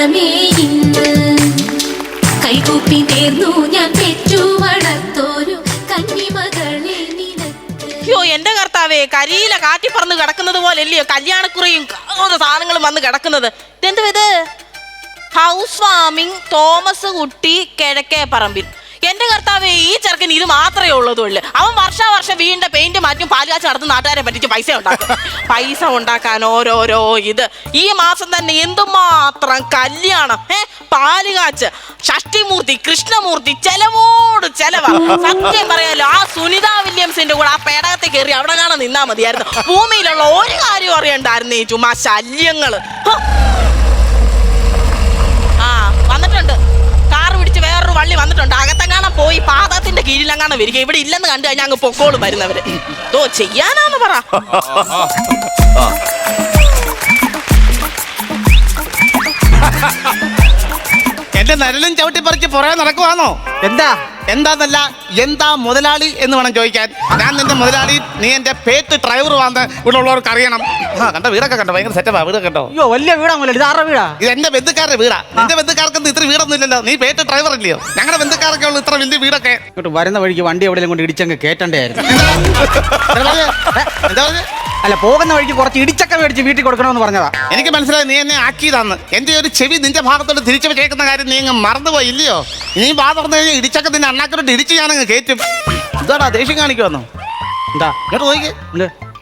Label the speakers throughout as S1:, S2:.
S1: കല്യാണമേ ഇന്ന്. കൈകൂപ്പി നേർന്നു ഞാൻ പെറ്റു വളർത്തോരു കന്നിമകളെ
S2: അയ്യോ എന്റെ കർത്താവേ കരിയില കാറ്റി പറന്ന് കിടക്കുന്നത് പോലെ അല്ലയോ കല്യാണക്കുറിയും സാധനങ്ങളും വന്ന് കിടക്കുന്നത്. ഇതെന്തുവാ ഇത്? ഹൗസ് വാമിംഗ് തോമസ് കുട്ടി കിഴക്കേ പറമ്പിൽ എന്റെ കർത്താവേ ഈ ചെറുക്കൻ ഇത് മാത്രമേ ഉള്ളതുള്ളു. അവൻ വർഷാവർഷം വീണ്ട പെയിന്റ് മാറ്റും പാലുകാച്ച് നടത്തുന്ന നാട്ടുകാരെ പറ്റിച്ച് പൈസ ഉണ്ടാക്കും. പൈസ ഉണ്ടാക്കാൻ ഓരോരോ ഇത്. ഈ മാസം തന്നെ എന്തുമാത്രം കല്യാണം ഏ? പാലുകാച്ച് ഷഷ്ടിമൂർത്തി കൃഷ്ണമൂർത്തി ചെലവോട് ചെലവാ. സത്യം പറയാലോ ആ സുനിത വില്യംസിന്റെ കൂടെ ആ പേടകത്തെ കയറി അവിടെ കാണാൻ നിന്നാ മതിയായിരുന്നു. ഭൂമിയിലുള്ള ഒരു കാര്യം അറിയണ്ടായിരുന്നു ഈ ചുമ്മാ ശല്യങ്ങൾ ഹോ. ആ വന്നിട്ടുണ്ട് കാറ് പിടിച്ച് വേറൊരു വള്ളി വന്നിട്ടുണ്ട് പോയി പാദത്തിന്റെ കീഴിലങ്ങാണ് വരിക. ഇവിടെ ഇല്ലെന്ന് കണ്ടു കഴിഞ്ഞാൽ അങ്ങ് പൊക്കോളും വരുന്നവര്. തോ ചെയ്യാനാന്ന് പറ.
S3: എന്റെ നരലും ചവിട്ടി പറിച്ച് പുറകെ നടക്കുവാണോ
S4: എന്താ?
S3: എന്താന്നല്ല എന്താ മുതലാളി എന്ന് വേണം ചോദിക്കാൻ. ഞാൻ നിന്റെ മുതലാളി നീ എന്റെ പേറ്റ് ഡ്രൈവർ വന്ന് ഇവിടെ ഉള്ളവർക്ക് അറിയണം. ആ കണ്ട വീടൊക്കെ കണ്ടോ? ഭയങ്കര സെറ്റപ്പാ വീടൊക്കെ കണ്ടോ?
S4: അയ്യോ വലിയ വീടാ ഇത് ആരുടെ വീടാ?
S3: ഇത് എന്റെ ബന്ധുക്കാരുടെ വീടാ. നിന്റെ ബന്ധുക്കാർക്ക് ഇത്ര വീടൊന്നും ഇല്ലല്ലോ നീ പേറ്റ് ഡ്രൈവർ ഇല്ലയോ ഞങ്ങളുടെ ബന്ധുക്കാരൊക്കെ ഉള്ളു ഇത്ര വലിയ വീടൊക്കെ.
S4: ഇങ്ങോട്ട് വരുന്ന വഴിക്ക് വണ്ടി എവിടെയെങ്കിലും കൊണ്ട് ഇടിച്ചങ്ങ് കേട്ടണ്ടായിരുന്നു
S3: എന്താ പറഞ്ഞേ?
S4: അല്ല പോകുന്ന വഴിക്ക് കുറച്ച് ഇടിച്ചക്ക മേടിച്ച് വീട്ടിൽ കൊടുക്കണമെന്ന് പറഞ്ഞതാ.
S3: എനിക്ക് മനസ്സിലായി നീ എന്നെ ആക്കിയതാന്ന്. എന്റെ ഒരു ചെവി നിന്റെ ഭാഗത്തോട്ട് തിരിച്ചു കേൾക്കുന്ന കാര്യം നീ അങ്ങ് മറന്നുപോയി ഇല്ലയോ? നീ വാ തുറന്നു കഴിഞ്ഞാൽ ഇടിച്ചൊക്കെ നിന്നെ അണ്ണാക്കരോട്ട് ഇടിച്ച് ഞാനങ്ങ് കയറ്റും ഇതാടാ ദേഷ്യം കാണിക്കുവന്നോ?
S4: എന്താ
S3: ഇങ്ങോട്ട് നോക്കി?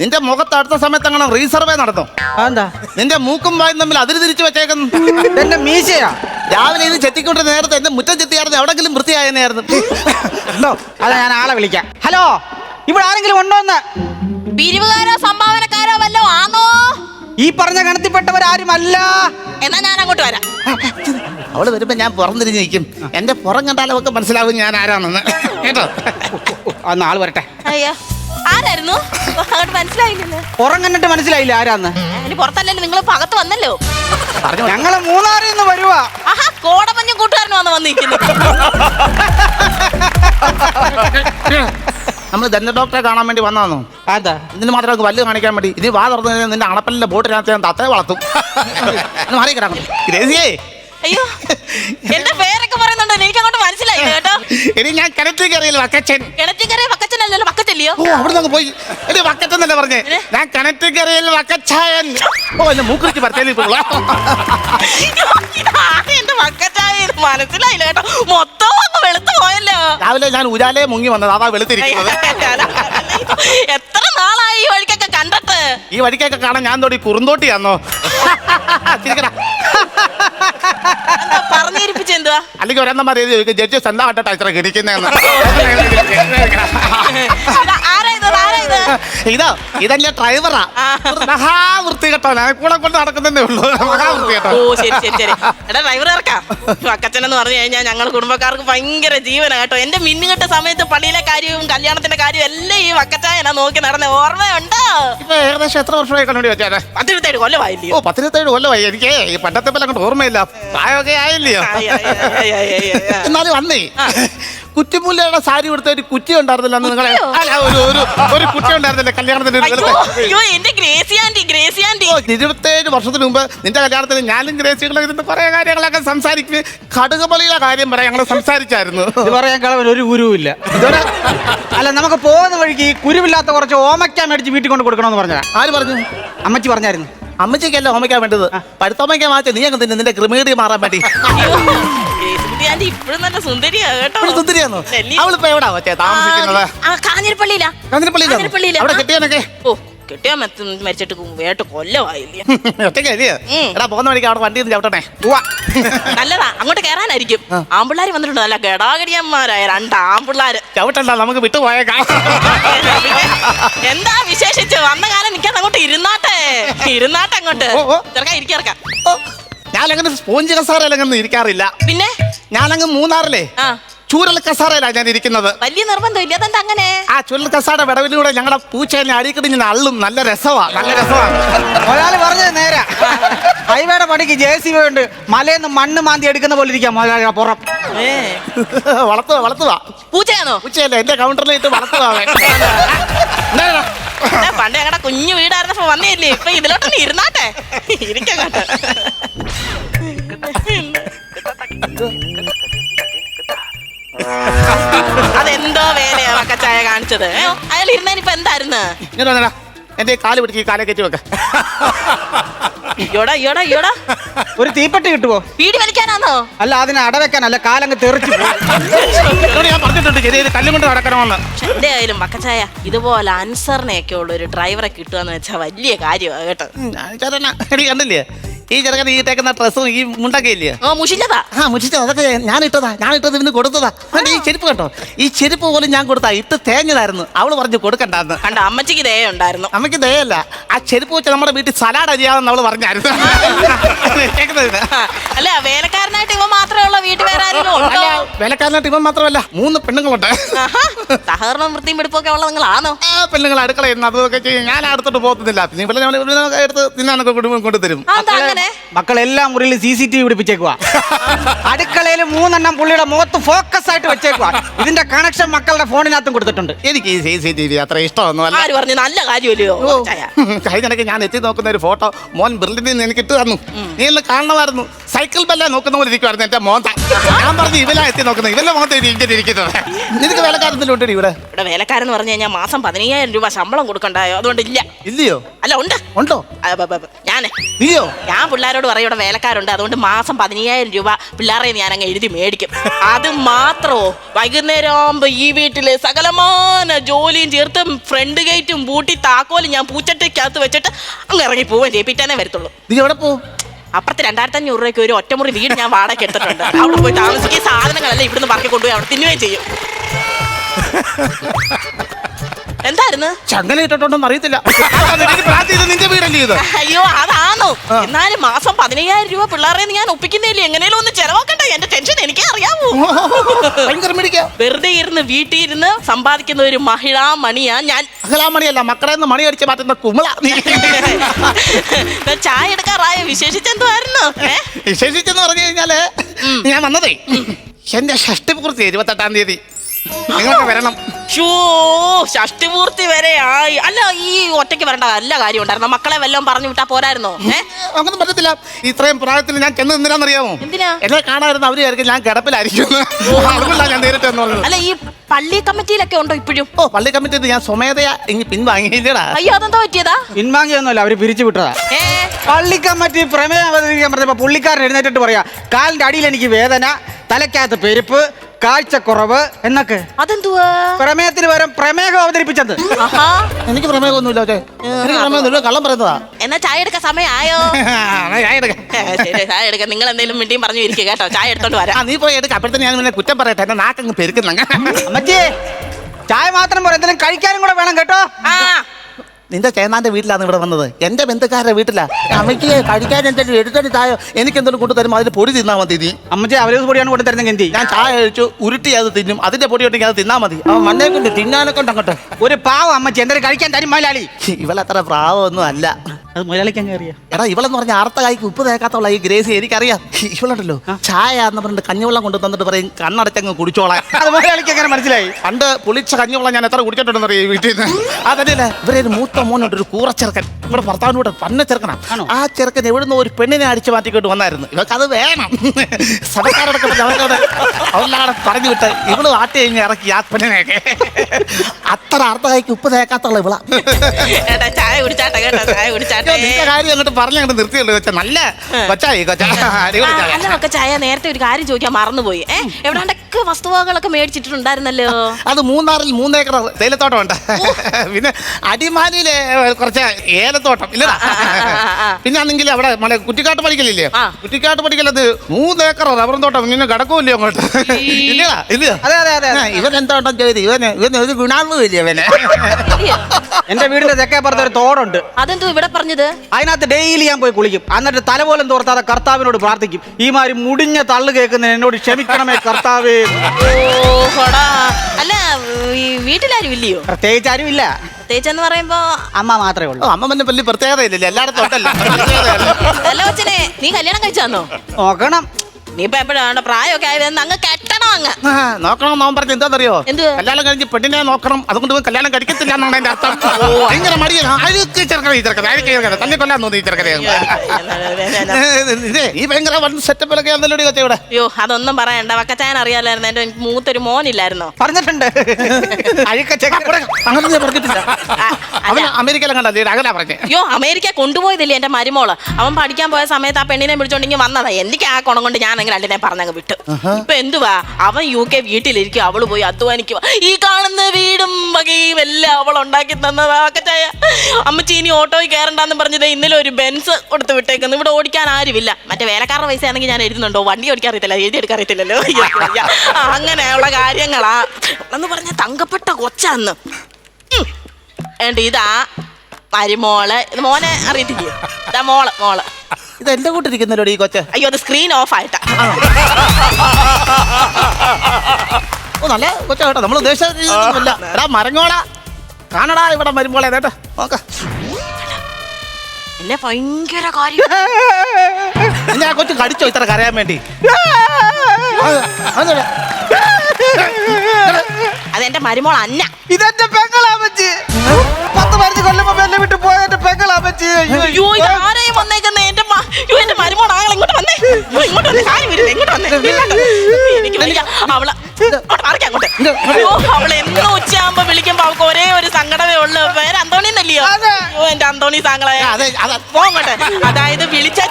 S3: നിന്റെ മുഖത്ത് അടുത്ത സമയത്ത് അങ്ങനെ റീസർവേ നടന്നു
S4: എന്താ?
S3: നിന്റെ മൂക്കും വായും തമ്മിൽ അതിര് തിരിച്ചു വെച്ചേക്കുന്നു.
S4: എന്റെ മീശയാ?
S3: രാവിലെ ഇത് ചെത്തിക്കൊണ്ട് നേരത്തെ എന്റെ മുറ്റം ചെത്തിയായിരുന്നു എവിടെങ്കിലും വൃത്തിയായ
S4: നേരത്തെ അതാ ഞാൻ ആളെ വിളിക്കാം. ഹലോ ഇവിടെ ആരെങ്കിലും ഉണ്ടോന്ന്
S2: പിരിവുകാരോ സംഭാവനക്കാരോ വല്ലോ ആണോ
S4: ഈ പറഞ്ഞ ഗണത്തിൽപ്പെട്ടവരാരുമല്ല
S2: എന്നാ ഞാൻ അങ്ങോട്ട് വരാം.
S3: അവൾ വരുമ്പോ ഞാൻ പുറംതിരിഞ്ഞ് നിൽക്കും. എന്റെ പുറം കണ്ടാലൊക്കെ ഒക്കെ മനസ്സിലാവും ഞാൻ ആരാണെന്ന്. കേട്ടോ?
S4: അന്ന് ആൾ വരട്ടെ.
S2: അയ്യോ ആരായിരുന്നു? അങ്ങോട്ട് മനസ്സിലായില്ലല്ലോ.
S4: പുറം കണ്ടിട്ട് മനസ്സിലായില്ല ആരാന്ന്.
S2: ഇനി പുറത്തല്ലല്ലോ നിങ്ങൾ പകത്ത് വന്നല്ലോ.
S3: പറഞ്ഞു
S4: ഞങ്ങൾ മൂന്നാറിൽ നിന്ന് വരുവാ.
S2: ആഹാ കോടമഞ്ഞും കൂട്ടുകാരനും വന്ന് വന്നിരിക്കുന്നു
S3: നമ്മൾ ദന്ത ഡോക്ടറെ കാണാൻ വേണ്ടി വന്നതാണോ?
S4: അതാ
S3: ഇതിന് മാത്രം നമുക്ക് വല്ല് കാണിക്കാൻ വേണ്ടി. ഇനി വാ തുറന്നു കഴിഞ്ഞാൽ നിന്റെ അണപ്പല്ലിന്റെ ബോട്ടിനകത്ത് ഞാൻ തത്തേ വളർത്തും. മാറി കിടക്കണം ഗ്രേസിയേ
S2: അയ്യോ എന്റെ എനിക്ക് അങ്ങോട്ട് മനസ്സിലായി കേട്ടോ.
S3: ഇനി ഞാൻ കിണറ്റിൽ കയറിയില്ല വക്കച്ചൻ.
S2: വക്കച്ചനല്ലല്ലോ വക്കച്ചല്ലയോ
S3: ഓ അവിടെ നിന്ന് പോയി. എടി വക്കറ്റെന്നല്ലേ പറഞ്ഞേ? ഞാൻ കിണറ്റിൽ കയറിയില്ല വക്കച്ചായൻ. ഓ എന്നെ മൂക്കുറിച്ച് പറിച്ചാലും ഇപ്പോൾ
S2: ഇതാണ് എന്റെ വക്കച്ചായ ഇത് മനസ്സിലായില്ല കേട്ടോ. മൊത്തം അങ്ങ് വെളുത്തു പോയല്ലോ.
S3: രാവിലെ ഞാൻ ഉരാലെ മുങ്ങി വന്നത് അതാ വെളുത്തിരിക്കുന്നത്.
S2: എത്ര നാളായി ഈ വഴിക്കൊക്കെ കണ്ടിട്ട്?
S3: ഈ വഴിക്കൊക്കെ കാണാൻ ഞാൻ തോടി കുറുന്തോട്ടിയാന്നോ? ചിരിക്കടാ
S2: പറഞ്ഞിരിപ്പിച്ച? എന്തുവാ?
S3: അല്ലെങ്കിൽ ഒരെണ്ണം മതി ചോദിക്കും ജഡ്ജസ് എന്താ കണ്ടിട്ടാ ഇത്ര കിടിക്കുന്നതെന്ന്
S2: ഇത്.
S3: ഇതെന്റെ ഡ്രൈവറാ. മഹാവൃത്തി കേട്ടോ. കൂടെ കൊണ്ട് നടക്കുന്നതേ ഉള്ളൂ. മഹാവൃത്തി കേട്ടോ.
S2: ഓ ശരി ശരി ശരി. എടാ ഡ്രൈവർ ഇറക്കാം. അക്കച്ചൻ എന്ന് പറഞ്ഞു കഴിഞ്ഞാൽ ഞങ്ങൾ കുടുംബക്കാർക്ക് ഭയങ്കര ജീവനാണ് കേട്ടോ. എന്റെ മിന്നുകെട്ട സമയത്ത് പള്ളിയിലെ കാര്യവും കല്യാണത്തിന്റെ കാര്യവും എല്ലാം ഈ വക്കച്ചായനാ നോക്കി നടന്ന. ഓർമ്മയുണ്ടോ?
S3: ഇപ്പൊ ഏകദേശം എത്ര വർഷമായി കണ്ടുപിടി വെച്ചാൽ
S2: പത്തിരുത്തേഴ് കൊല്ലമായില്ലേ
S3: ഓ പത്തിരുപത്തേഴ് കൊല്ലമായി. എനിക്ക് ഈ പണ്ടത്തെ പോലെ അങ്ങോട്ട് ഓർമ്മയില്ല. പ്രായമൊക്കെ ആയില്ലയോ?
S2: ആയി, ആയി, ആയി, ആയി, ആയി, ആയി.
S3: എന്നാലും വന്നേ കുറ്റിമുല്ലയുടെ സാരി കൊടുത്ത ഒരു കുറ്റി ഉണ്ടായിരുന്നില്ല നിങ്ങളെ അല്ല ഒരു ഒരു ഒരു കുറ്റി ഉണ്ടായിരുന്നില്ല കല്യാണത്തിന് ഒരു
S2: അയ്യോ എന്റെ ഗ്രേസി ആന്റി ഗ്രേസി ആന്റി.
S3: ഓ, ഇരുപത്തേഴ് വർഷത്തിന് മുമ്പ് നിന്റെ കല്യാണത്തിന് ഞാനും ഗ്രേസികളും ഇരുന്ന് കുറെ കാര്യങ്ങളൊക്കെ സംസാരിക്കും കടുകപള്ളിയുടെ കാര്യം പറയാൻ ഞങ്ങൾ സംസാരിച്ചായിരുന്നു.
S4: ഇത് പറയാൻ കളവൻ ഒരു ഗുരുവില്ല
S3: ഇതോടെ
S4: അല്ല നമുക്ക് പോകുന്ന വഴിക്ക് ഈ കുരുവില്ലാത്ത കുറച്ച് ഓമയ്ക്ക മേടിച്ച് വീട്ടിൽ കൊണ്ട് കൊടുക്കണമെന്ന് പറഞ്ഞതാ.
S3: ആര് പറഞ്ഞു?
S4: അമ്മച്ചി പറഞ്ഞായിരുന്നു.
S3: അമ്മച്ചിക്കല്ല ഓമയ്ക്കാൻ വേണ്ടത്. പഴുത്തോമയ്ക്ക മാറ്റി നീ അങ്ങ് തിന്നെ നിന്റെ ക്രിമീഡി മാറാൻ വേണ്ടി
S2: ആന്റി ഇപ്പോഴും നല്ല സുന്ദരിയാ കേട്ടോ.
S3: അവൾ സുന്ദരിയാന്നോ?
S2: നെല്ലി-
S3: അവളിപ്പോ എവിടാ താമസിക്കുന്നത്?
S2: ആ കാഞ്ഞിരപ്പള്ളിയിലാ.
S3: കാഞ്ഞിരപ്പള്ളിയിലാണോ?
S2: കാഞ്ഞിരപ്പള്ളിയിലാ.
S3: അവിടെ. കെട്ടിയാനൊക്കെ
S2: ഓ കെട്ടിയാ മത്ത മരിച്ചിട്ട് വേട്ട് കൊല്ലമായില്ലേ.
S3: ഒറ്റയ്ക്ക് അല്ലേ
S2: ഉം.
S3: എടാ പോകുന്ന വഴിക്ക് അവിടെ വണ്ടി ഒന്ന് ചവിട്ടണേ.
S2: നല്ലതാ അങ്ങോട്ട് കയറാനായിരിക്കും ആമ്പിള്ളാര് വന്നിട്ടുണ്ട് നല്ല ഗടാഗടിയന്മാരായ രണ്ട് ആമ്പിള്ളാര്.
S3: ചവിട്ടണ്ട നമുക്ക് വിട്ടുപോയേക്കാം.
S2: എന്താ വിശേഷിച്ച്? വന്ന കാലം അങ്ങോട്ട് ഇരുന്നാട്ടെ. ഇരുന്നാട്ടെ അങ്ങോട്ട്.
S3: ഓ, ഓ.
S2: ഇരിക്കിറക്കാം
S3: ഞാനങ്ങനെ സ്പോഞ്ച് കസാറയിലങ്ങനെ ഇരിക്കാറില്ല.
S2: പിന്നെ?
S3: ഞാൻ ഞാനങ്ങ് മൂന്നാറിലെ
S2: ആ.
S3: ചൂരൽ കസാറയിലാണ് ഞാൻ ഇരിക്കുന്നത്.
S2: വലിയ നിർബന്ധമില്ല. അതെന്താ അങ്ങനെ?
S3: ആ ചൂരൽ കസാറ വിടവിലൂടെ ഞങ്ങളുടെ പൂച്ചേനെ അടിക്കടി ഞാൻ അള്ളും നല്ല രസമാണ് നല്ല രസമാണ്
S4: ഒരാൾ പറഞ്ഞത് നേരാ. ഹൈവേടെ പണിക്ക് ജെ സി ബി ഉണ്ട്. മലയിൽ മണ്ണ് മാന്തി എടുക്കുന്ന പോലെ ഇരിക്കാം മുതലാളിയുടെ പുറം.
S2: ഏ,
S3: വളർത്തുക വളർത്തുക
S2: പൂച്ചയാണോ?
S3: പൂച്ചയല്ല എന്റെ കൗണ്ടറിലിട്ട് വളർത്തുക അവൻ. എന്താടാ?
S2: പണ്ട് ഞങ്ങളുടെ കുഞ്ഞു വീടായിരുന്നപ്പോ വന്നില്ലേ ഇപ്പൊ ഇതിലോട്ടൊന്ന് ഇരുന്നാട്ടെ. ഇരിക്കങ്ങോട്ട്. അതെന്തോ വേലയാ വക്കച്ചായ കാണിച്ചത്. അയാൾ ഇരുന്നതിന് ഇപ്പൊ എന്തായിരുന്നു?
S3: ഇങ്ങനെ എന്റെ കാൽ പിടിച്ച് കാലെ കയറ്റി വെക്ക.
S2: യോടാ യോടാ അയ്യോടാ
S4: ഒരു തീപ്പെട്ടി കിട്ടുവോ?
S2: വീട് വലിക്കാനാണോ
S4: അല്ല അതിനെ അടവെക്കാനല്ല കാലങ്ങ് തെറിച്ചു.
S3: എന്നോട് ഞാൻ പറഞ്ഞിട്ടുണ്ട് ചെറിയൊരു കല്ലും കൊണ്ട് നടക്കണമെന്ന്.
S2: പക്ഷെ എന്റെ ആയാലും വക്കച്ചായ ഇതുപോലെ അൻസറിനെയൊക്കെ ഉള്ള ഒരു ഡ്രൈവറെ കിട്ടുകയെന്ന് വെച്ചാൽ വലിയ കാര്യമാണ് കേട്ടോ.
S3: ചേട്ടനാ എടി കണ്ടില്ലേ? ഈ ചെറുക്കൻ ഈ ഇട്ടേക്കുന്ന ഡ്രസ്സും ഈ മുണ്ടൊക്കെ ഇല്ലേ?
S2: ഓ മുഷിഞ്ഞതാ
S3: ആ മുഷിച്ചത്. അതൊക്കെ ഞാൻ ഇട്ടതാ. ഞാൻ ഇട്ടത് ഇവന് കൊടുത്തതാ. ഈ ചെരുപ്പ് കേട്ടോ ഈ ചെരുപ്പ് പോലും ഞാൻ കൊടുത്താ. ഇട്ട് തേഞ്ഞതായിരുന്നു. അവൾ പറഞ്ഞു കൊടുക്കണ്ടെന്ന്.
S2: കണ്ട അമ്മച്ചിക്ക് ദയ ഉണ്ടായിരുന്നു.
S3: അമ്മയ്ക്ക് ദയല്ല ആ ചെരുപ്പ് വെച്ച് നമ്മുടെ വീട്ടിൽ സലാഡ് അരിയാതെന്ന് അവൾ പറഞ്ഞായിരുന്നു.
S2: ആ, അല്ല വേലക്കാരനായിട്ട് ഇവ മാത്രമേ ഉള്ളൂ വീട്ടിൽ വേറെ ആരെങ്കിലും ഉണ്ടോ
S3: അല്ല വേലക്കാരനായിട്ട് ഇവൻ മാത്രമല്ല. മൂന്ന് പെണ്ണുങ്ങളുണ്ട്.
S2: ആഹാ, സഹകരണവും വൃത്തിയും പിടിപ്പൊക്കെ ഉള്ള നിങ്ങളാണോ?
S3: ആ പെണ്ണുങ്ങൾ അടുക്കളയിൽ അതൊക്കെ ചെയ്യും. ഞാൻ അടുത്തോട്ട് പോകുന്നില്ല പിന്നെ ഇവിടെ ഇവിടെ എടുത്ത് തിന്നാനൊക്കെ കൊണ്ടു കൊണ്ടുതരും.
S2: ആ, അങ്ങനെ
S4: മക്കളെല്ലാം മുറിയിൽ സി സി ടി വി പിടിപ്പിച്ചേക്കുക അടുക്കളയിൽ മൂന്നെണ്ണം പുള്ളിയുടെ മുഖത്ത് ഫോക്കസ് ആയിട്ട് വെച്ചേക്കുക ഇതിന്റെ കണക്ഷൻ മക്കളുടെ ഫോണിനകത്തും കൊടുത്തിട്ടുണ്ട്.
S3: എനിക്ക് ഈ സി സി ടി വി അത്ര ഇഷ്ടമൊന്നുമല്ല
S2: ആര് പറഞ്ഞു? നല്ല കാര്യമല്ലയോ? ചായ.
S3: കഴിഞ്ഞിടയ്ക്ക് ഞാൻ എത്തി നോക്കുന്ന ഒരു ഫോട്ടോ മോൻ ബെർലിനിൽ നിന്ന് എനിക്ക് ഇട്ട് തന്നു നീ ഒന്ന് കാണണമായിരുന്നു. സൈക്കിൾ ബല്ല നോക്കുന്ന പോലെ ഇരിക്കുവായിരുന്നു എന്റെ മോന്ത ഞാൻ പറഞ്ഞു ഇവലാ എത്തി നോക്കുന്നത്. ഇവന്റെ മോന്ത ഇങ്ങനെ ഇരിക്കുന്നത് നിനക്ക് വേലക്കാരത്തിലുണ്ട് ഇവിടെ?
S2: ഇവിടെ വേലക്കാരെന്ന് പറഞ്ഞു കഴിഞ്ഞാൽ മാസം പതിനയ്യായിരം രൂപ ശമ്പളം കൊടുക്കണ്ടായോ? അതുകൊണ്ട് ഇല്ല.
S3: ഇല്ലയോ?
S2: അല്ല ഉണ്ട്.
S3: ഉണ്ടോ.
S2: ഞാനേ.
S3: നീയോ
S2: ഞാൻ പിള്ളേരോട് പറയും ഇവിടെ വേലക്കാരുണ്ട് അതുകൊണ്ട് മാസം പതിനയ്യായിരം രൂപ പിള്ളേരെ ഞാൻ അങ്ങ് എഴുതി മേടിക്കും. അത് മാത്രമോ? വൈകുന്നേരം ആകുമ്പോൾ ഈ വീട്ടിലെ സകലമാന ജോലിയും ചേർത്ത് ഫ്രണ്ട് ഗേറ്റും പൂട്ടി താക്കോലും ഞാൻ പൂച്ചട്ടയ്ക്കകത്ത് വെച്ചിട്ട് അങ്ങ് ഇറങ്ങി പോവുകയും ചെയ്യും. പിറ്റേനെ വരത്തുള്ളൂ.
S3: നീ എവിടെ പോ
S2: അപ്പുറത്ത് രണ്ടായിരത്തി അഞ്ഞൂറ് രൂപയ്ക്ക് ഒരു ഒറ്റമുറി വീട് ഞാൻ വാടക എടുത്തിട്ടുണ്ട്. അവിടെ പോയി താമസിക്കുക സാധനങ്ങളെല്ലാം ഇവിടുന്ന് പറക്കി കൊണ്ടുപോയി അവിടെ തിന്നുകയും ചെയ്യും. എന്തായിരുന്നു?
S3: ചങ്ങല ഇട്ടിട്ടുണ്ടെന്ന് അറിയത്തില്ല. നിന്റെ വീടല്ലേ ഇത്?
S2: അയ്യോ അതാണോ? എന്നാലും മാസം പതിനയ്യായിരം രൂപ പിള്ളേരെ ഞാൻ ഒപ്പിക്കുന്നില്ല? എങ്ങനെയും ഒന്ന് ചെലവാക്കണ്ട? എന്റെ ടെൻഷൻ എനിക്ക്
S3: അറിയാമോ
S2: വെറുതെ ഇരുന്ന് വീട്ടിൽ ഇരുന്ന് സമ്പാദിക്കുന്ന ഒരു മഹിളാ മണിയാ ഞാൻ.
S3: മണിയല്ല മക്കളെ നിന്ന് മണി അടിച്ച് മാറ്റുന്ന കുമള
S2: ചായ എടുക്കാറായ? വിശേഷിച്ചെന്തുവായിരുന്നു?
S3: വിശേഷിച്ചെന്ന് പറഞ്ഞു കഴിഞ്ഞാൽ ഞാൻ വന്നതേ. എന്റെ ഷഷ്ടിപൂർത്തി ഇരുപത്തെട്ടാം തീയതി. നിങ്ങൾക്ക് വരണം.
S2: ഷോ ഷഷ്ടിപൂർത്തി വരെ ആയി. അല്ല ഈ ഒറ്റയ്ക്ക് വരേണ്ട നല്ല കാര്യം ഉണ്ടായിരുന്നു? മക്കളെ വല്ലതും പറഞ്ഞു വിട്ടാ പോരായിരുന്നോ? ഏ?
S3: അങ്ങനെ പറ്റത്തില്ല. ഇത്രയും പ്രായത്തിൽ ഞാൻ ചെന്ന് നിന്നിരാന്നറിയാമോ
S2: എന്തിനാ?
S3: എന്നെ കാണാതിരുന്ന അവർ വിചാരിക്കും ഞാൻ കിടപ്പിലായിരിക്കും. അതുകൊണ്ടാണ് ഞാൻ നേരിട്ട് എന്ന് പറഞ്ഞത്
S2: അല്ല ഈ പള്ളി കമ്മിറ്റിയിലൊക്കെ ഉണ്ടോ ഇപ്പോഴും?
S3: ഓ പള്ളി കമ്മിറ്റി ഞാൻ സ്വമേധയാ ഇനി പിൻവാങ്ങിയില്ലടാ.
S2: അയ്യോ അതെന്താ പറ്റിയതാ?
S4: പിൻവാങ്ങിയൊന്നുമല്ല അവർ പിരിച്ചു വിട്ടതാ.
S2: ഏ?
S4: പള്ളിക്കമ്മറ്റി പ്രമേയം അവതരിപ്പിക്കാൻ പറഞ്ഞപ്പോ പുള്ളിക്കാരൻ എഴുന്നേറ്റിട്ട് പറയാ കാലിന്റെ അടിയിൽ എനിക്ക് വേദന തലയ്ക്കകത്ത് പെരുപ്പ് കാഴ്ചക്കുറവ് എന്നൊക്കെ.
S2: അതെന്തുവാ?
S4: പ്രമേയത്തിന് പകരം പ്രമേഹം അവതരിപ്പിച്ചത്.
S2: ആഹാ.
S3: എനിക്ക് പ്രമേഹമൊന്നുമില്ല ഓക്കെ എനിക്ക് പ്രമേഹമൊന്നുമില്ല കള്ളം പറയുന്നതാ.
S2: എന്നാ ചായ എടുക്കാൻ സമയമായോ?
S3: ഞാൻ എടുക്കാം.
S2: ശരി ചായ എടുക്കാം നിങ്ങൾ എന്തെങ്കിലും മിണ്ടിയും പറഞ്ഞു ഇരിക്കുക കേട്ടോ. ചായ എടുത്തോണ്ട് വരാം.
S3: ആ നീ പോയി എടുക്ക. അപ്പോഴത്തെ ഞാൻ പിന്നെ കുറ്റം പറയട്ടെ. എന്റെ നാക്കങ്ങ് പെരുക്കുന്ന
S4: അമ്മച്ചി ചായ മാത്രം പോരാ. എന്തെങ്കിലും കഴിക്കാനും കൂടെ വേണം കേട്ടോ.
S2: ആ.
S3: നിന്റെ ചേന്നാന്റെ വീട്ടിലാണ് ഇവിടെ വന്നത്. എന്റെ ബന്ധുക്കാരുടെ വീട്ടിലാ. അമ്മയ്ക്ക് കഴിക്കാൻ എന്തെങ്കിലും എടുത്തിട്ട് തായോ? എനിക്ക് എന്തെങ്കിലും കൊണ്ടുതരുമോ അതിന്റെ പൊടി തിന്നാ മതി നീ.
S4: അമ്മച്ചി അവലോസ് പൊടിയാണ് കൊണ്ടു തരുന്നെങ്കിൽ എന്തി
S3: ഞാൻ ചായ കഴിച്ചു ഉരുട്ടി അത് തിന്നും. അതിന്റെ പൊടി ഉണ്ടെങ്കിൽ അത് തിന്നാ മതി. അവൻ മണ്ണെ കൊണ്ട് തിന്നാനെ കൊണ്ട് അങ്ങോട്ട്
S4: ഒരു പാവം അമ്മച്ചി എന്തെങ്കിലും കഴിക്കാൻ തരും മലയാളി
S3: ഇവളത്ര പ്രാവൊന്നും അല്ല.
S4: അത് മുതലാളിക്ക് അങ്ങ് അറിയാം.
S3: എടാ ഇവളെന്ന് പറഞ്ഞ അർത്ഥ കായ്ക്ക് ഉപ്പ് തേക്കാത്തുള്ള ഈ ഗ്രേസി എനിക്കറിയാം. ഇവളുണ്ടല്ലോ. ചായ എന്ന് പറഞ്ഞിട്ട് കഞ്ഞിവെള്ളം കൊണ്ട് തന്നിട്ട് പറയും കണ്ണടച്ചങ്ങ് കുടിച്ചോളാം.
S4: അത് മുതലാളിക്ക് എങ്ങനെ മനസ്സിലായി.
S3: പണ്ട് പുളിച്ച കഞ്ഞിവെള്ളം ഞാൻ എത്ര കുടിച്ചിട്ടുണ്ടെന്ന് അറിയാം വീട്ടിൽ നിന്ന്? അതല്ലേ ഇവരെ ഒരു മൂത്ത മോനുണ്ട് ഒരു കൂറച്ചെറുക്കൻ ഇവിടെ ഭർത്താവിനോട് പന്ന ചെറുക്കനാ? ആ ചെറുക്കൻ എവിടുന്ന് ഒരു പെണ്ണിനെ അടിച്ചു മാറ്റിക്കൊണ്ട് വന്നായിരുന്നു. ഇവർക്ക് അത് വേണം. സഭക്കാരോടൊക്കെ അവരുടെ പറഞ്ഞു വിട്ട് ഇവൾ ആട്ടി കഴിഞ്ഞ് ഇറക്കി ആ പെണ്ണിനെയൊക്കെ. അത്ര അർത്ഥമായിക്ക് ഉപ്പ് തേക്കാത്തുള്ള ഇവളാ.
S2: ചായ കുടിച്ചാട്ടെ കേട്ടോ ചായ കുടിച്ചാട്ടെ.
S3: നിന്റെ കാര്യം അങ്ങോട്ട് പറഞ്ഞ് അങ്ങോട്ട് നിർത്തിയല്ലോ കൊച്ച. നല്ല കൊച്ചായി കൊച്ച അടിപൊളി
S2: ആ,
S3: ചായ.
S2: അല്ല ചായ നേരത്തെ ഒരു കാര്യം ചോദിക്കാൻ മറന്നുപോയി. ഏ എവിടാണ്ടൊക്കെ വസ്തുവകകളൊക്കെ മേടിച്ചിട്ടുണ്ടായിരുന്നല്ലോ?
S3: അത് മൂന്നാറിൽ മൂന്നേക്കർ തേയിലത്തോട്ടം ഉണ്ട്. പിന്നെ അടിമാലിയിലെ കുറച്ച് ഏലത്തോട്ടം ഇല്ലടാ. പിന്നെ ആണെങ്കിൽ അവിടെ മല കുറ്റിക്കാട്ട് പഠിക്കലില്ലേ
S2: ആ.
S3: കുറ്റിക്കാട്ട് പഠിക്കലത് മൂന്നേക്കർ റബ്ബറും തോട്ടം ഇങ്ങനെ കിടക്കൂല്ലേ അങ്ങോട്ട്. ഇല്ലടാ ഇല്ല
S4: അതെ അതെ അതെ
S3: ആ, ഇവൻ എന്തോട്ടം ചെയ്ത് ഇവന് ഇവന് ഒരു ഗുണാത്മകം ഇവനെ?
S2: ഇവന്
S4: എന്റെ വീടിന്റെ തെക്കേ പുറത്ത് ഒരു തോടുണ്ട്.
S2: അതെന്തോ ഇവിടെ പറഞ്ഞത്?
S4: അതിനകത്ത് ഡെയിലി ഞാൻ പോയി കുളിക്കും. എന്നിട്ട് തല പോലും തോർത്താതെ കർത്താവിനോട് പ്രാർത്ഥിക്കും. ഈ മാതിരി മുടിഞ്ഞ തള്ളു കേൾക്കുന്ന എന്നോട് ക്ഷമിക്കണമേ കർത്താവേ.
S2: ഓഹോടാ. അല്ല ഈ വീട്ടിലാരും ഇല്ലയോ?
S4: പ്രത്യേകിച്ച് ആരും ഇല്ല.
S2: പ്രത്യേകിച്ചെന്ന് പറയുമ്പോ
S4: അമ്മ മാത്രമേ ഉള്ളൂ.
S3: അമ്മ പിന്നെ വലിയ പ്രത്യേകത ഇല്ലല്ലേ എല്ലായിടത്തും ഉണ്ടല്ലോ?
S2: അല്ല കൊച്ചനെ നീ കല്യാണം കഴിച്ചാന്നോ?
S4: നോക്കണം.
S2: നീ ഇപ്പൊ എപ്പോഴാണ്? പ്രായമൊക്കെ ആയതെന്ന് അങ്ങ് കെട്ടണം അങ്ങ്.
S3: ആ, നോക്കണം എന്നവൻ പറഞ്ഞ. എന്താണെന്നറിയോ
S2: അറിയോ
S3: കല്യാണം കഴിഞ്ഞ് പെണ്ണിനെ നോക്കണം. അതുകൊണ്ട് ഇവൻ കല്യാണം കഴിക്കത്തില്ല എന്നാണ് എന്റെ അർത്ഥം. ഭയങ്കര മടിയാണ് അഴുക്ക് ചെറുക്കണ ഈ അഴുക്ക് ചെറുക്കനെ. തല്ലി കൊല്ലാൻ തോന്നി ഈ ചെറുക്കനെ ഇതേ ഈ ഭയങ്കര വൺ സെറ്റപ്പിലൊക്കെ ആണെന്നല്ലോ കൊച്ചെ ഇവിടെ
S2: അയ്യോ അതൊന്നും പറയണ്ട. വക്കച്ചാൻ അറിയാലായിരുന്നു എന്റെ മൂത്തൊരു മോനില്ലായിരുന്നോ?
S4: പറഞ്ഞിട്ടുണ്ട്. അഴുക്ക ചെക്കൻ
S3: അങ്ങനെ ഞാൻ പറഞ്ഞിട്ടില്ല.
S2: ആ,
S3: അവൻ
S2: അല്ല.
S3: അമേരിക്കയിലും കണ്ടല്ലേ അങ്ങനെ പറഞ്ഞേ.
S2: അയ്യോ അമേരിക്ക കൊണ്ടുപോയതില്ലേ എന്റെ മരുമോൾ? അവൻ പഠിക്കാൻ പോയ സമയത്ത് ആ പെണ്ണിനെ വിളിച്ചോണ്ടെങ്കിൽ വന്നതാ. എനിക്ക് ആ കുണം കൊണ്ട് ഞാൻ അങ്ങനെ രണ്ടിനെ പറഞ്ഞങ്ങ് വിട്ടു. ഇപ്പൊ എന്തുവാ? അവൻ യു കെ വീട്ടിലിരിക്കും അവൾ പോയി അധ്വാനിക്കുക ഈ കാണുന്ന വീടും വകയും എല്ലാം അവൾ ഉണ്ടാക്കി തന്നതാ ചായ അമ്മച്ചി ഇനി ഓട്ടോയിൽ കയറണ്ടെന്ന് പറഞ്ഞത് ഇന്നലെ ഒരു ബെൻസ് കൊടുത്ത് വിട്ടേക്കുന്നു. ഇവിടെ ഓടിക്കാൻ ആരുമില്ല. മറ്റേ വേലക്കാരുടെ പൈസ ആണെങ്കിൽ ഞാൻ എഴുതുന്നുണ്ടോ? വണ്ടി ഓടിക്കാൻ അറിയത്തില്ല എഴുതി എടുക്കാൻ അറിയത്തില്ലല്ലോ. അങ്ങനെയുള്ള കാര്യങ്ങളാ. എന്ന് പറഞ്ഞ തങ്കപ്പെട്ട കൊച്ചാന്ന്. ഏണ്ട ഏണ്ട് ഇതാ മരുമോൾ. ഇത് മോനെ അറിയത്തില്ലേ? ഇതാ മോൾ മോൾ.
S3: ഇത് എന്റെ കൂട്ടിരിക്കുന്നല്ലോ ഈ കൊച്ചെ?
S2: അയ്യോ അത് സ്ക്രീൻ ഓഫ് ആയിട്ടാ.
S3: ഓ നല്ല കൊച്ച കേട്ടോ. നമ്മൾ ഉദ്ദേശിച്ച രീതിയൊന്നുമല്ല. എടാ മരങ്ങോടാ കാണടാ ഇവിടെ വരുമ്പോളെ കേട്ടോ നോക്ക.
S2: എന്നെ ഭയങ്കര കാര്യം.
S3: ഞാൻ കൊച്ചു കടിച്ചോ ഇത്ര കരയാൻ വേണ്ടി? അത് അതെന്താ?
S2: അതെന്റെ മരുമോൾ അന്ന.
S4: ഇതെന്റെ പെങ്ങളാമച്ചി പത്ത് പതിനഞ്ച് കൊല്ലം മുമ്പ് എന്നെ വിട്ട് പോയ എന്റെ പെങ്ങളാമച്ചി
S2: അയ്യോ ഇത് വന്നേക്കുന്നേ? എന്റെ മ- അയ്യോ എന്റെ മരുമോൾ ആങ്ങൾ ഇങ്ങോട്ട് വന്നേ. ഇങ്ങോട്ട് വന്നേ. കാര്യം വരില്ല ഇങ്ങോട്ട് വന്നേ. എനിക്ക് അവളെ അങ്ങോട്ട് അയ്യോ അവൾ എന്നും ഉച്ചയാകുമ്പോ വിളിക്കുമ്പോ അവൾക്ക് എന്റെ അന്തോണി താങ്കളെ പോകട്ടെ അതായത് വിളിച്ചേ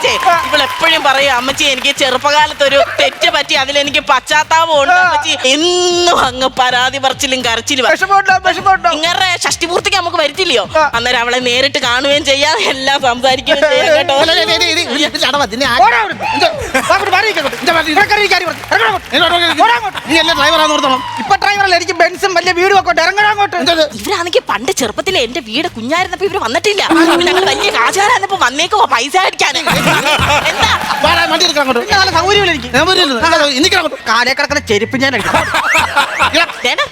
S2: ഇവൾ എപ്പോഴും പറയും അമ്മച്ചി എനിക്ക് ചെറുപ്പകാലത്ത് ഒരു തെറ്റ് പറ്റി അതിലെനിക്ക് പശ്ചാത്താപം ഉണ്ട് അമ്മച്ചി. എന്നും അങ്ങ് പരാതി പറച്ചിലും കരച്ചിലും നിങ്ങളുടെ ഷഷ്ടിപൂർത്തിക്ക് നമുക്ക് വരുത്തില്ലയോ. അന്നേരം അവളെ നേരിട്ട് കാണുകയും ചെയ്യാം എല്ലാം സംസാരിക്കുകയും ചെയ്യാം കേട്ടോ. ഇവരാണെങ്കിൽ പണ്ട് ചെറുപ്പത്തിൽ എന്റെ വീട് കുഞ്ഞായിരുന്നപ്പോ ഇവർ വന്നിട്ടില്ല ഞങ്ങൾ വലിയ കാശുകാരാന്നപ്പോ വന്നേക്കോ പൈസ അടിക്കാൻ എന്താ?
S3: വാടാ, വണ്ടി എടുക്കണം അങ്ങോട്ട്.
S4: പിന്നെ നല്ല സൗകര്യമില്ല എനിക്ക്.
S3: ഞാൻ വരുന്നില്ല. ഇതാ, ഇനിക്കണം അങ്ങോട്ട്.
S4: കാലേ കിടക്കുന്ന ചെരുപ്പ് ഞാൻ എടുക്കാം.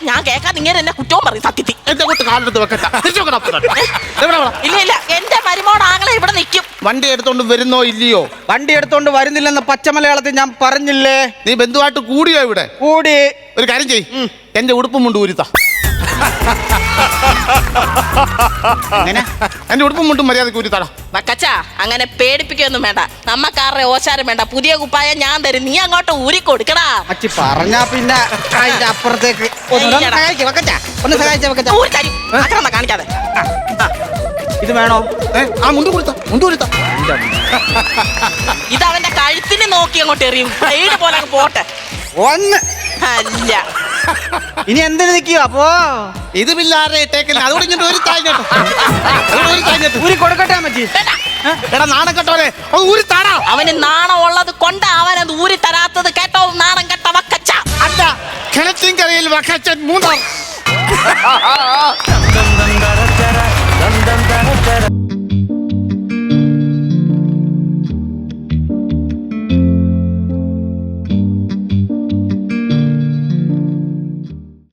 S2: ഞാൻ കേൾക്കാതെ ഇങ്ങനെ എന്നെ കുറ്റവും പറയും സത്യത്തിൽ.
S3: എന്റെ കൂട്ട് കാലെടുത്ത് വെക്കട്ട. തിരിച്ചു വെക്കണം അപ്പുറത്തോട്ട്. എവിടെ വേണം?
S2: ഇല്ല ഇല്ല. എന്റെ മരുമോട് ആങ്ങളെ ഇവിടെ നിൽക്കും.
S3: വണ്ടി എടുത്തോണ്ട് വരുന്നോ ഇല്ലയോ?
S4: വണ്ടി എടുത്തോണ്ട് വരുന്നില്ലെന്ന് പച്ചമലയാളത്തിൽ ഞാൻ പറഞ്ഞില്ലേ?
S3: നീ ബന്ധുവായിട്ട് കൂടിയോ ഇവിടെ?
S4: കൂടി.
S3: ഒരു കാര്യം ചെയ് എന്റെ ഉടുപ്പും മുണ്ട് ഊരിത്ത
S4: അങ്ങനെ
S3: എന്റെ ഉടുപ്പും മുട്ടും മര്യാദയ്ക്ക് ഊരിത്താടാ.
S2: വക്കച്ച അങ്ങനെ പേടിപ്പിക്കൊന്നും വേണ്ട. നമ്മക്കാരുടെ ഓശാരം വേണ്ട. പുതിയ കുപ്പായ ഞാൻ തരും. നീ അങ്ങോട്ട് ഊരി കൊടുക്കടാ.
S4: അച്ചി പറഞ്ഞാ പിന്നെ അതിന്റെ അപ്പുറത്തേക്ക് ഒന്ന് ഒന്ന്
S2: അയ്യടാ.
S4: സഹായിക്ക് വെക്കച്ച ഒന്ന് സഹായിച്ച വെക്കച്ച
S2: ഊരി തരും. കാണിക്കാതെ.
S4: ഇത് വേണോ?
S3: ആ മുണ്ട് കൊടുത്ത മുണ്ട് ഊരിത്ത
S2: ഇത് അവന്റെ കഴുത്തിന് നോക്കി അങ്ങോട്ട് എറിയും. പോലെ അങ്ങ് പോട്ടെ.
S4: ഒന്ന്.
S2: അല്ല.
S4: ഇനി എന്തിനു നിൽക്കുക അപ്പോ
S3: ഇത് പിള്ളാരെ ഇട്ടേക്കില്ല അതുകൊണ്ട് ഇങ്ങോട്ട് ഒരു ഒരു
S4: ഊരി കൊടുക്കട്ടെ
S3: എടാ നാണം കെട്ടോനെ അത് ഊരിത്താടാ
S2: അവന് നാണം ഉള്ളത് കൊണ്ട് അവൻ അത് ഊരി തരാത്തത് കേട്ടോ. നാണം കെട്ട വക്കച്ച.
S3: അല്ല കിണറ്റിൻ കരയിൽ വക്കച്ചൻ മൂന്നാം.